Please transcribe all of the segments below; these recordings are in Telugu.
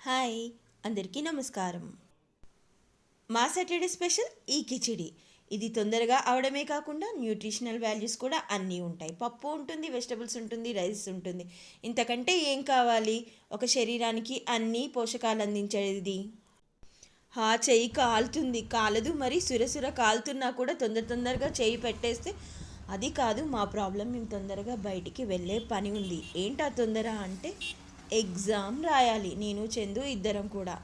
హాయ్ అందరికీ నమస్కారం. మా సాటర్డే స్పెషల్ ఈ కిచిడి. ఇది తొందరగా అవడమే కాకుండా న్యూట్రిషనల్ వాల్యూస్ కూడా అన్నీ ఉంటాయి. పప్పు ఉంటుంది వెజిటబుల్స్ ఉంటుంది రైస్ ఉంటుంది. ఇంతకంటే ఏం కావాలి? ఒక శరీరానికి అన్నీ పోషకాలు అందించేది. హా చెయ్యి కాలుతుంది. కాలదు మరి సురసుర కాలుతున్నా కూడా తొందర తొందరగా చెయ్యి పెట్టేస్తే అది కాదు మా ప్రాబ్లం. మేము తొందరగా బయటికి వెళ్ళే పని ఉంది. ఏంటా తొందర అంటే ఎగ్జామ్ రాయాలి. నేను చందు ఇద్దరం కూడా.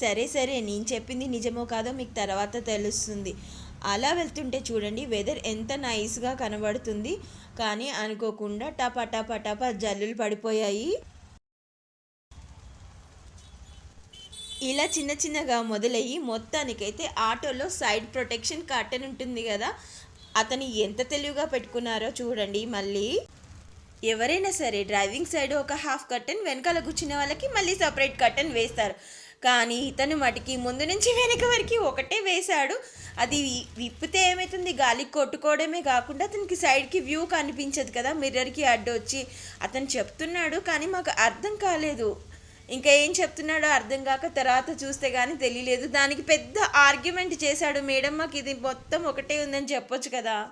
సరే సరే నేను చెప్పింది నిజమో కాదో మీకు తర్వాత తెలుస్తుంది. అలా వెళ్తుంటే చూడండి వెదర్ ఎంత నైస్గా కనబడుతుంది. కానీ అనుకోకుండా టపా టపా టపా జల్లులు పడిపోయాయి. ఇలా చిన్న చిన్నగా మొదలయ్యి మొత్తానికైతే ఆటోలో సైడ్ ప్రొటెక్షన్ కర్టెన్ ఉంటుంది కదా అతను ఎంత తెలివిగా పెట్టుకున్నారో చూడండి మళ్ళీ. ఎవరైనా సరే డ్రైవింగ్ సైడ్ ఒక హాఫ్ కర్టెన్ వెనకాల కూర్చున్న వాళ్ళకి మళ్ళీ సపరేట్ కర్టెన్ వేస్తారు. కానీ ఇతను మటుకి ముందు నుంచి వెనక వరకు ఒకటే వేశాడు. అది వి- విప్పితే ఏమవుతుంది గాలికి కొట్టుకోవడమే కాకుండా అతనికి సైడ్కి వ్యూ కనిపించదు కదా మిర్రర్కి అడ్డు వచ్చి అతను చెప్తున్నాడు కానీ మాకు అర్థం కాలేదు. ఇంకా ఏం చెప్తున్నాడో అర్థం కాక తర్వాత చూస్తే కానీ తెలియలేదు. దానికి పెద్ద ఆర్గ్యుమెంట్ చేశాడు మేడం. మాకు ఇది మొత్తం ఒకటే ఉందని చెప్పొచ్చు కదా.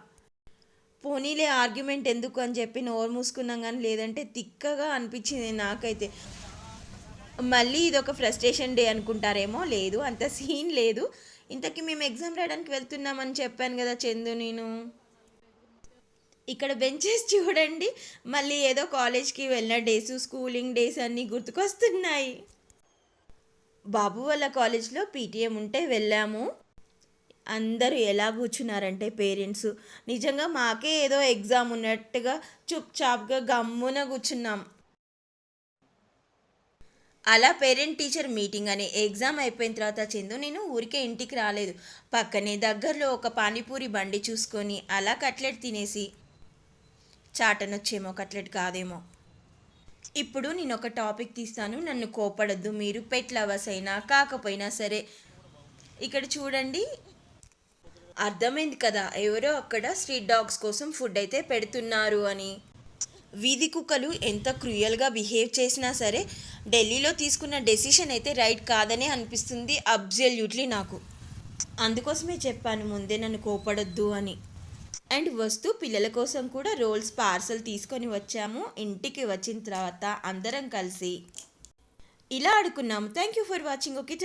పోనీలే ఆర్గ్యుమెంట్ ఎందుకు అని చెప్పి నోరు మూసుకున్నాం కానీ లేదంటే తిక్కగా అనిపించింది నాకైతే. మళ్ళీ ఇది ఒక ఫ్రస్ట్రేషన్ డే అనుకుంటారేమో? లేదు. అంత సీన్ లేదు. ఇంతకీ మేము ఎగ్జామ్ రాయడానికి వెళ్తున్నామని చెప్పాను కదా చందు నేను. ఇక్కడ బెంచెస్ చూడండి. మళ్ళీ ఏదో కాలేజ్కి వెళ్ళిన డేస్ స్కూలింగ్ డేస్ అన్నీ గుర్తుకొస్తున్నాయి. బాబు వాళ్ళ కాలేజ్లో పీటీఎం ఉంటే వెళ్ళాము. అందరూ ఎలా కూర్చున్నారంటే పేరెంట్స్. నిజంగా మాకే ఏదో ఎగ్జామ్ ఉన్నట్టుగా చుప్చాప్గా గమ్మున కూర్చున్నాం. అలా పేరెంట్ టీచర్ మీటింగ్ అనే ఎగ్జామ్ అయిపోయిన తర్వాత చందు నేను ఊరికే ఇంటికి రాలేదు. పక్కనే దగ్గరలో ఒక పానీపూరి బండి చూసుకొని అలా కట్లెట్ తినేసి చాటనొచ్చేమో కట్లెట్ కాదేమో. ఇప్పుడు నేను ఒక టాపిక్ తీస్తాను. నన్ను కోపడద్దు మీరు పెట్ లవర్స్ అయినా కాకపోయినా సరే ఇక్కడ చూడండి అర్థమైంది కదా ఎవరో అక్కడ స్ట్రీట్ డాగ్స్ కోసం ఫుడ్ అయితే పెడుతున్నారు అని. వీధి కుక్కలు ఎంత క్రూయల్గా బిహేవ్ చేసినా సరే ఢిల్లీలో తీసుకున్న డెసిషన్ అయితే రైట్ కాదనే అనిపిస్తుంది అబ్జల్యూట్లీ నాకు. అందుకోసమే చెప్పాను ముందే నన్ను కోపడొద్దు అని. అండ్ వస్తూ పిల్లల కోసం కూడా రోల్స్ పార్సల్ తీసుకొని వచ్చాము ఇంటికి వచ్చిన తర్వాత అందరం కలిసి. ఇలా ఆడుకున్నాము. Thank you for watching. Okay